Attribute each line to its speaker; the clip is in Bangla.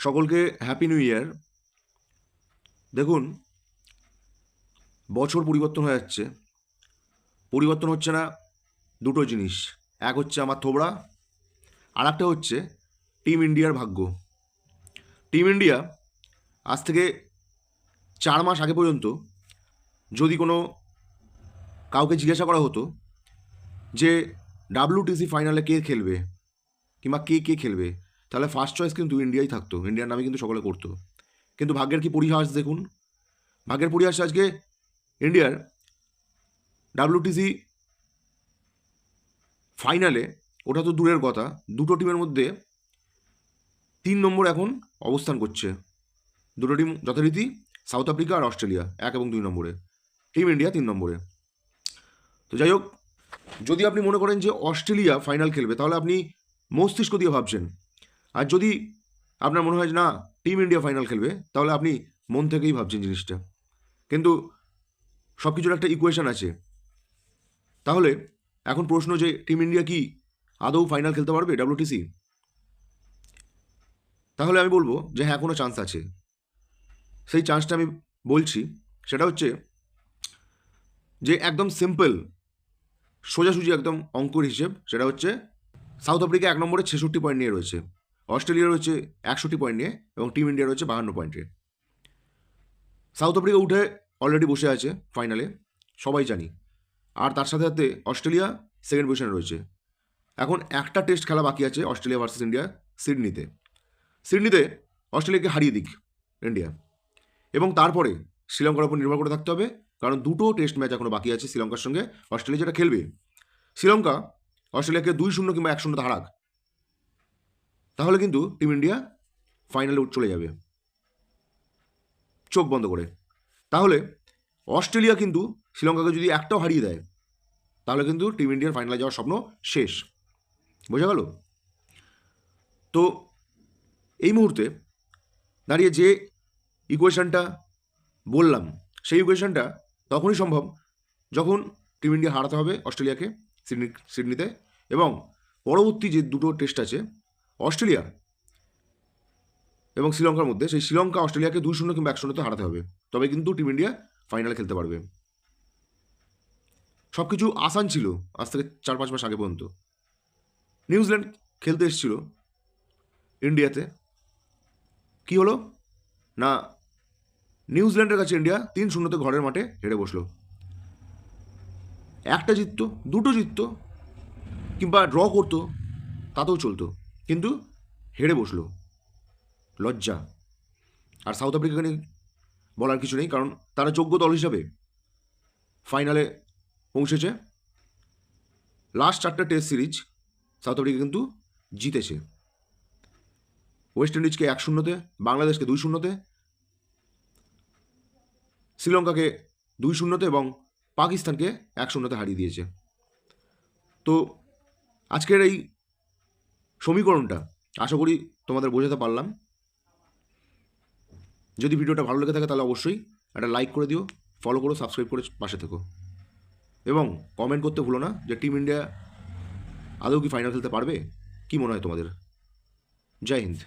Speaker 1: সকলকে হ্যাপি নিউ ইয়ার দেখুন, বছর পরিবর্তন হয়ে যাচ্ছে। পরিবর্তন হচ্ছে না দুটো জিনিস। এক হচ্ছে আমার থোবড়া আর একটা হচ্ছে টিম ইন্ডিয়ার ভাগ্য। টিম ইন্ডিয়া আজ থেকে চার মাস আগে পর্যন্ত যদি কোনো কাউকে জিজ্ঞাসা করা হতো যে ডাব্লিউটিসি ফাইনালে কে খেলবে কিংবা কে কে খেলবে তাহলে ফার্স্ট চয়েস কিন্তু ইন্ডিয়াই থাকতো। ইন্ডিয়ার নামে কিন্তু সকলে করতো। কিন্তু ভাগ্যের কি পরিহাস দেখুন? ভাগ্যের পরিহাস আজকে ইন্ডিয়ার ডাব্লিউটিসি ফাইনালে ওটা তো দূরের কথা, দুটো টিমের মধ্যে তিন নম্বর এখন অবস্থান করছে। দুটো টিম যথারীতি সাউথ আফ্রিকা আর অস্ট্রেলিয়া এক এবং দুই নম্বরে। টিম ইন্ডিয়া তিন নম্বরে। তো যাই হোক, যদি আপনি মনে করেন যে অস্ট্রেলিয়া ফাইনাল খেলবে, তাহলে আপনি মস্তিষ্ক দিয়ে ভাবছেন আর যদি আপনার মনে হয় না টিম ইন্ডিয়া ফাইনাল খেলবে, তাহলে আপনি মন থেকেই ভাবছেন জিনিসটা। কিন্তু সব কিছুর একটা ইকুয়েশন আছে। তাহলে এখন প্রশ্ন যে টিম ইন্ডিয়া কি আদৌ ফাইনাল খেলতে পারবে ডাব্লিউটিসি তাহলে আমি বলব যে হ্যাঁ কোনো চান্স আছে। সেই চান্সটা আমি বলছি, সেটা হচ্ছে যে একদম সিম্পল সোজাসুজি একদম অঙ্কুর হিসেব, সেটা হচ্ছে সাউথ আফ্রিকা এক নম্বরে ছেষট্টি পয়েন্ট নিয়ে রয়েছে। অস্ট্রেলিয়া রয়েছে একষট্টি পয়েন্ট নিয়ে এবং টিম ইন্ডিয়া রয়েছে বাহান্ন পয়েন্টে সাউথ আফ্রিকা উঠে অলরেডি বসে আছে ফাইনালে সবাই জানি। আর তার সাথে সাথে অস্ট্রেলিয়া সেকেন্ড পজিশনে রয়েছে। এখন একটা টেস্ট খেলা বাকি আছে অস্ট্রেলিয়া ভার্সেস ইন্ডিয়া সিডনিতে। সিডনিতে অস্ট্রেলিয়াকে হারিয়ে দিক ইন্ডিয়া এবং তারপরে শ্রীলঙ্কার উপর নির্ভর করে থাকতে হবে, কারণ দুটো টেস্ট ম্যাচ এখনও বাকি আছে শ্রীলঙ্কার সঙ্গে, অস্ট্রেলিয়া যেটা খেলবে। শ্রীলঙ্কা অস্ট্রেলিয়াকে দুই শূন্য কিংবা এক শূন্যতে হারাক। তাহলে কিন্তু টিম ইন্ডিয়া ফাইনালে চলে যাবে। চোখ বন্ধ করে। তাহলে অস্ট্রেলিয়া কিন্তু শ্রীলঙ্কাকে যদি একটাও হারিয়ে দেয়, তাহলে কিন্তু টিম ইন্ডিয়ার ফাইনালে যাওয়ার স্বপ্ন শেষ। বোঝা গেল? তো এই মুহূর্তে দাঁড়িয়ে যে ইকুয়েশনটা বললাম, সেই ইকুয়েশনটা তখনই সম্ভব যখন টিম ইন্ডিয়া হারাতে হবে অস্ট্রেলিয়াকে সিডনি, সিডনিতে এবং পরবর্তী যে দুটো টেস্ট আছে অস্ট্রেলিয়া। এবং শ্রীলঙ্কার মধ্যে, সেই শ্রীলঙ্কা, অস্ট্রেলিয়াকে দুই শূন্য কিংবা এক শূন্যতে হারাতে হবে। তবে কিন্তু টিম ইন্ডিয়া ফাইনালে খেলতে পারবে। সব কিছু আসান ছিল আজ থেকে চার পাঁচ মাস আগে পর্যন্ত। নিউজিল্যান্ড খেলতে এসেছিল ইন্ডিয়াতে। কি হলো? না, নিউজিল্যান্ডের কাছে ইন্ডিয়া তিন শূন্যতে ঘরের মাঠে হেরে বসল। একটা জিততো, দুটো জিততো, কিংবা ড্র করতো, তাতেও চলতো। কিন্তু হেরে বসল। লজ্জা। আর সাউথ আফ্রিকা নিয়ে বলার কিছু নেই, কারণ তারা যোগ্য দল হিসাবে ফাইনালে পৌঁছেছে। লাস্ট চারটা টেস্ট সিরিজ সাউথ আফ্রিকা কিন্তু জিতেছে। ওয়েস্ট ইন্ডিজকে এক শূন্যতে, বাংলাদেশকে দুই শূন্যতে, শ্রীলঙ্কাকে দুই শূন্যতে এবং পাকিস্তানকে এক শূন্যতে হারিয়ে দিয়েছে। তো আজকের এই সমীকরণটা, আশা করি তোমাদের বোঝাতে পারলাম। যদি ভিডিওটা ভালো লেগে থাকে তাহলে অবশ্যই একটা লাইক করে দিও ফলো করো সাবস্ক্রাইব করে পাশে থেকো। এবং কমেন্ট করতে ভুলো না যে টিম ইন্ডিয়া আদৌ কি ফাইনাল খেলতে পারবে? কি মনে হয় তোমাদের? জয় হিন্দ।